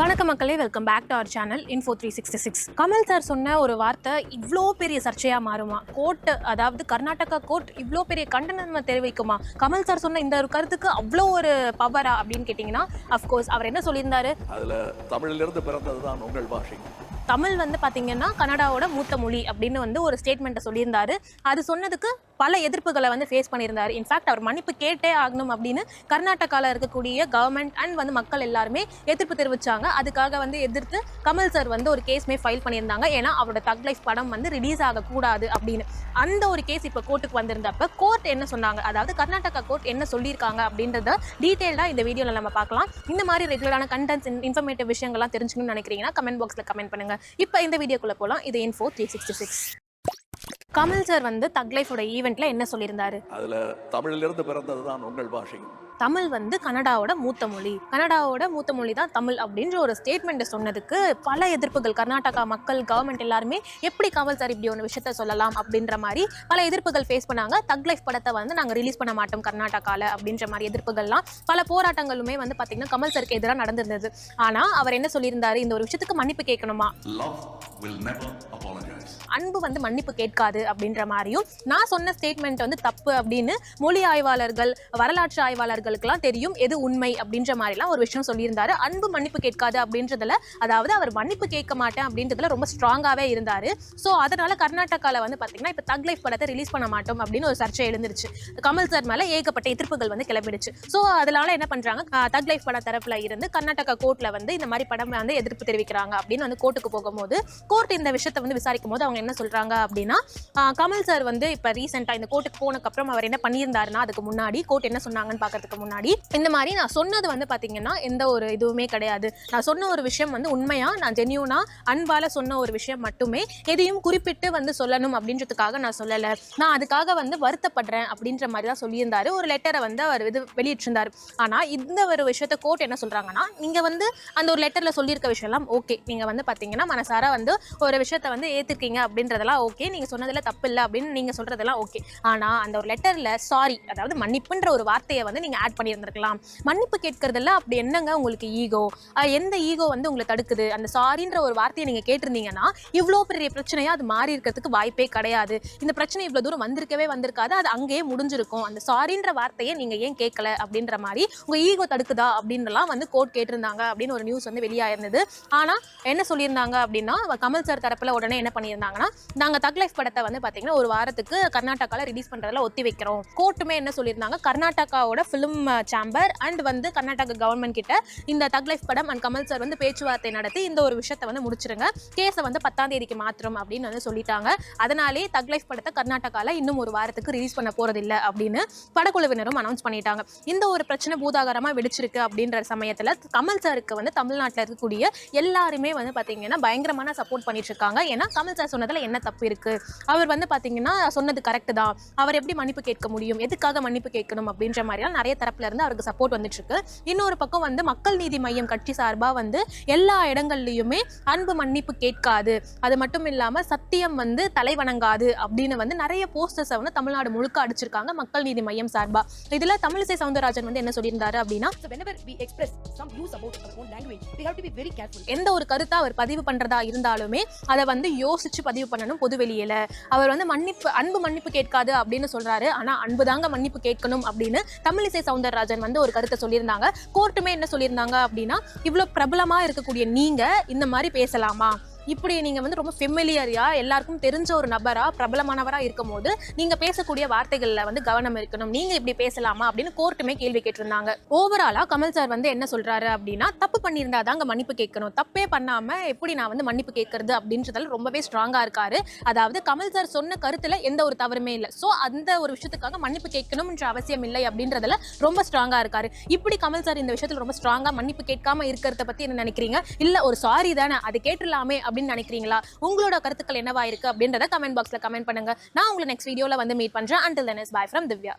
வணக்க மக்களே welcome back to our channel info three sixty six Kamal sir சொன்ன ஒரு வார்த்தை இவ்வளோ பெரிய சர்ச்சையாக மாறுமா? கோர்ட் அதாவது கர்நாடகா கோர்ட் இவ்வளோ பெரிய கண்டனம் தெரிவிக்குமா? கமல் சார் சொன்ன இந்த ஒரு கருத்துக்கு அவ்வளோ ஒரு பவரா அப்படின்னு கேட்டிங்கன்னா அஃப்கோர்ஸ் அவர் என்ன சொல்லியிருந்தாரு? அதில் தமிழிலிருந்து பிறந்தது தான் உங்கள் பாஷை. தமிழ் வந்து பார்த்தீங்கன்னா கனடாவோட மூத்த மொழி அப்படின்னு வந்து ஒரு ஸ்டேட்மெண்ட்டை சொல்லியிருந்தாரு. அது சொன்னதுக்கு பல எதிர்ப்புகளை வந்து ஃபேஸ் பண்ணியிருந்தாரு. இன்ஃபேக்ட் அவர் மன்னிப்பு கேட்டே ஆகணும் அப்படின்னு கர்நாடகாவில் இருக்கக்கூடிய கவர்மெண்ட் அண்ட் வந்து மக்கள் எல்லாருமே எதிர்ப்பு தெரிவித்தாங்க அதுக்காக வந்து எதிர்த்து கமல் சார் வந்து ஒரு கேஸ்மே ஃபைல் பண்ணியிருந்தாங்க. ஏன்னா அவரோட தக் லைஃப் படம் வந்து ரிலீஸ் ஆகக்கூடாது அப்படின்னு. அந்த ஒரு கேஸ் இப்போ கோர்ட்டுக்கு வந்திருந்தப்ப கோர்ட் என்ன சொன்னாங்க? அதாவது கர்நாடகா கோர்ட் என்ன சொல்லியிருக்காங்க அப்படின்றத டீட்டெயில்டாக இந்த வீடியோவில் நம்ம பார்க்கலாம். இந்த மாதிரி ரெகுலரான கண்டென்ட்ஸ் இன்ஃபர்மேட்டிவ் விஷயங்கள்லாம் தெரிஞ்சுக்கணும்னு நினைக்கிறீங்கன்னா கமெண்ட் பாக்ஸில் கமெண்ட் பண்ணுங்கள் இப்போ இந்த வீடியோக்குள்ள போகலாம் இது info three sixty six Kamal sir வந்து தக் லைஃபோட ஈவெண்ட்ல என்ன சொல்லியிருந்தாரு? அதுல தமிழிலிருந்து பிறந்தது தான் உங்கள் பாஷையும் தமிழ் வந்து கனடாவோட மூத்த மொழி. கனடாவோட மூத்த மொழி தான் தமிழ் அப்படின்ற ஒரு ஸ்டேட்மெண்ட்டை சொன்னதுக்கு பல எதிர்ப்புகள். கர்நாடகா மக்கள் கவர்மெண்ட் எல்லாருமே எப்படி கமல் சார் இப்படி ஒரு விஷயத்த சொல்லலாம் அப்படின்ற மாதிரி பல எதிர்ப்புகள் ஃபேஸ் பண்ணாங்க. தக் லைஃப் படத்தை வந்து நாங்கள் ரிலீஸ் பண்ண மாட்டோம் கர்நாடகாவில் அப்படின்ற மாதிரி எதிர்ப்புகள்லாம். பல போராட்டங்களுமே வந்து பார்த்தீங்கன்னா கமல் சாருக்கு எதிராக நடந்திருந்தது. ஆனால் அவர் என்ன சொல்லியிருந்தாரு? இந்த ஒரு விஷயத்துக்கு மன்னிப்பு கேட்கணுமா. அன்பு வந்து மன்னிப்பு கேட்காது அப்படின்ற மாதிரியும் நான் சொன்ன ஸ்டேட்மெண்ட் வந்து தப்பு அப்படின்னு மொழி ஆய்வாளர்கள் வரலாற்று ஆய்வாளர்களுக்கெல்லாம் தெரியும் எது உண்மை அப்படின்ற மாதிரிலாம் ஒரு விஷயம் சொல்லியிருந்தாரு. அன்பு மன்னிப்பு கேட்காது அப்படின்றதுல அதாவது அவர் மன்னிப்பு கேட்க மாட்டேன் அப்படின்றதுல ரொம்ப ஸ்ட்ராங்காகவே இருந்தார். ஸோ அதனால கர்நாடகாவில் வந்து பார்த்தீங்கன்னா இப்போ தக் லைஃப் படத்தை ரிலீஸ் பண்ண மாட்டோம் அப்படின்னு ஒரு சர்ச்சை எழுந்துருச்சு. கமல் சார் மேலே ஏகப்பட்ட எதிர்ப்புகள் வந்து கிளம்பிடுச்சு. ஸோ அதனால என்ன பண்றாங்க தக் லைஃப் பட தரப்புல இருந்து கர்நாடகா கோர்ட்டில் வந்து இந்த மாதிரி படம் வந்து எதிர்ப்பு தெரிவிக்கிறாங்க அப்படின்னு வந்து கோர்ட்டுக்கு போகும்போது கோர்ட் இந்த விஷயத்தை வந்து விசாரிக்கும் போது அவங்க என்ன சொல்றாங்க அப்படின்னா கமல் சார் வந்து இப்போ ரீசெண்டாக இந்த கோர்ட்டுக்கு போனதுக்கப்புறம் அவர் என்ன பண்ணியிருந்தாருன்னா அதுக்கு முன்னாடி கோர்ட் என்ன சொன்னாங்கன்னு பார்க்கறதுக்கு முன்னாடி. இந்த மாதிரி நான் சொன்னது வந்து பார்த்தீங்கன்னா எந்த ஒரு இதுவுமே கிடையாது. நான் சொன்ன ஒரு விஷயம் வந்து உண்மையாக நான் ஜென்யூனாக அன்பால் சொன்ன ஒரு விஷயம் மட்டுமே எதையும் குறிப்பிட்டு வந்து சொல்லணும் அப்படின்றதுக்காக நான் சொல்லலை. நான் அதுக்காக வந்து வருத்தப்படுறேன் அப்படின்ற மாதிரி தான் சொல்லியிருந்தாரு. ஒரு லெட்டரை வந்து அவர் இது வெளியிட்டிருந்தாரு. ஆனால் இந்த ஒரு விஷயத்த கோர்ட் என்ன சொல்கிறாங்கன்னா நீங்கள் வந்து அந்த ஒரு லெட்டரில் சொல்லியிருக்க விஷயம்லாம் ஓகே நீங்கள் வந்து பார்த்தீங்கன்னா மனசார வந்து ஒரு விஷயத்த வந்து ஏற்றுக்கீங்க அப்படின்றதெல்லாம் ஓகே நீங்கள் சொன்னதில் தப்பு இல்லை அப்படின்னு நீங்கள் சொல்கிறதெல்லாம் ஓகே ஆனால் அந்த ஒரு லெட்டரில் சாரி அதாவது மன்னிப்புன்ற ஒரு வார்த்தையை வந்து நீங்கள் நீங்க ஆட் பண்ணியிருந்திருக்கலாம். மன்னிப்பு கேட்கறதுல அப்படி என்னங்க உங்களுக்கு ஈகோ எந்த ஈகோ வந்து உங்களை தடுக்குது? அந்த சாரின்ற ஒரு வார்த்தையை நீங்க கேட்டிருந்தீங்கன்னா இவ்வளோ பெரிய பிரச்சனையா அது மாறி இருக்கிறதுக்கு வாய்ப்பே கிடையாது. இந்த பிரச்சனை இவ்வளோ தூரம் வந்திருக்கவே வந்திருக்காது. அது அங்கேயே முடிஞ்சிருக்கும். அந்த சாரின்ற வார்த்தையை நீங்க ஏன் கேட்கல அப்படின்ற மாதிரி உங்க ஈகோ தடுக்குதா அப்படின்றலாம் வந்து கோர்ட் கேட்டிருந்தாங்க அப்படின்னு ஒரு நியூஸ் வந்து வெளியாயிருந்தது. ஆனா என்ன சொல்லியிருந்தாங்க அப்படின்னா கமல் சார் தரப்புல உடனே என்ன பண்ணியிருந்தாங்கன்னா நாங்க தக் லைஃப் படத்தை வந்து பாத்தீங்கன்னா ஒரு வாரத்துக்கு கர்நாடகால ரிலீஸ் பண்றதுல ஒத்தி வைக்கிறோம். கோர்ட்டுமே என்ன சொல்லியிருந்தாங்க? கர்நாடகாவோட ஃபிலிம் சேம்பர் அண்ட் வந்து கர்நாடகா கவர்மெண்ட் கிட்ட இந்த தக் லைஃப் படம் அண்ட் கமல் சார் வந்து பேச்சுவார்த்தை நடத்தி இந்த ஒரு விஷயத்தை வந்து முடிச்சிருங்க. கேஸை வந்து பத்தாம் தேதிக்கு மாத்திரம் அப்படின்னு வந்து சொல்லிட்டாங்க. அதனாலே தக் லைஃப் படத்தை கர்நாடகாவில் இன்னும் ஒரு வாரத்துக்கு ரிலீஸ் பண்ண போறதில்லை அப்படின்னு படக்குழுவினரும் அனௌன்ஸ் பண்ணிட்டாங்க. இந்த ஒரு பிரச்சனை பூதாகரமாக வெடிச்சிருக்கு அப்படின்ற சமயத்தில் கமல் சாருக்கு வந்து தமிழ்நாட்டில் இருக்கக்கூடிய எல்லாருமே வந்து பார்த்தீங்கன்னா பயங்கரமான சப்போர்ட் பண்ணிட்டு இருக்காங்க. ஏன்னா கமல் சார் சொன்னதில் என்ன தப்பு இருக்கு? அவர் வந்து பார்த்தீங்கன்னா சொன்னது கரெக்ட் தான். அவர் எப்படி மன்னிப்பு கேட்க முடியும்? எதுக்காக மன்னிப்பு கேட்கணும்? அப்படின்ற மாதிரிலாம் நிறைய தரப்புல இருந்து அவருக்கு சப்போர்ட் வந்துட்டு இருக்கு இன்னொரு பக்கம் வந்து மக்கள் நீதி மையம் கட்சி சார்பா வந்து எல்லா இடங்கள்லயுமே அன்பு மன்னிப்பு கேட்காது. அது மட்டும் இல்லாம சத்தியம் வந்து தலை வணங்காது அப்படின்னு வந்து நிறைய போஸ்டர்ஸை வந்து தமிழ்நாடு முழுக்க அடிச்சிருக்காங்க மக்கள் நீதி மையம் சார்பா. இதுல தமிழிசை சவுந்தரராஜன் வந்து என்ன சொல்லியிருந்தாரு அப்படின்னா. எந்த ஒரு கருத்தை அவர் பதிவு பண்றதா இருந்தாலுமே அதை வந்து யோசிச்சு பதிவு பண்ணணும் பொதுவெளியில அவர் வந்து மன்னிப்பு அன்பு மன்னிப்பு கேட்காது அப்படின்னு சொல்றாரு. ஆனா அன்பு தாங்க மன்னிப்பு கேட்கணும் அப்படின்னு தமிழிசை சவுந்தரராஜன் வந்து ஒரு கருத்தை சொல்லியிருந்தாங்க. கோர்ட்டுமே என்ன சொல்லியிருந்தாங்க அப்படின்னா இவ்வளவு பிரபலமா இருக்கக்கூடிய நீங்க இந்த மாதிரி பேசலாமா? இப்படி நீங்க வந்து ரொம்ப ஃபெமிலியரியா எல்லாருக்கும் தெரிஞ்ச ஒரு நபரா பிரபலமானவரா இருக்கும் போது நீங்க பேசக்கூடிய வார்த்தைகள்ல வந்து கவனம் இருக்கணும். நீங்க இப்படி பேசலாமா அப்படின்னு கோர்ட்டுமே கேள்வி கேட்டிருந்தாங்க. ஓவராலா கமல் சார் வந்து என்ன சொல்றாரு அப்படின்னா தப்பு பண்ணியிருந்தா தாங்க மன்னிப்பு கேட்கணும். தப்பே பண்ணாம எப்படி நான் வந்து மன்னிப்பு கேட்கறது? அப்படின்றதால ரொம்பவே ஸ்ட்ராங்கா இருக்காரு. அதாவது கமல் சார் சொன்ன கருத்துல எந்த ஒரு தவறுமே இல்லை. ஸோ அந்த ஒரு விஷயத்துக்காக மன்னிப்பு கேட்கணும்ன்ற அவசியம் இல்லை அப்படின்றதுல ரொம்ப ஸ்ட்ராங்கா இருக்காரு. இப்படி கமல் சார் இந்த விஷயத்துல ரொம்ப ஸ்ட்ராங்கா மன்னிப்பு கேட்காம இருக்கிறத பத்தி என்ன நினைக்கிறீங்க? இல்ல ஒரு சாரி தானே அது கேட்டுடலாமே அப்படின்னு நினைக்கிறீங்களா? உங்களோட கருத்துக்கள் என்னவா இருக்கு அப்படின்றத கமெண்ட் பாக்ஸ்ல கமெண்ட் பண்ணுங்க. நான் உங்களை நெக்ஸ்ட் வீடியோல வந்து மீட் பண்றேன். Until then is bye from Divya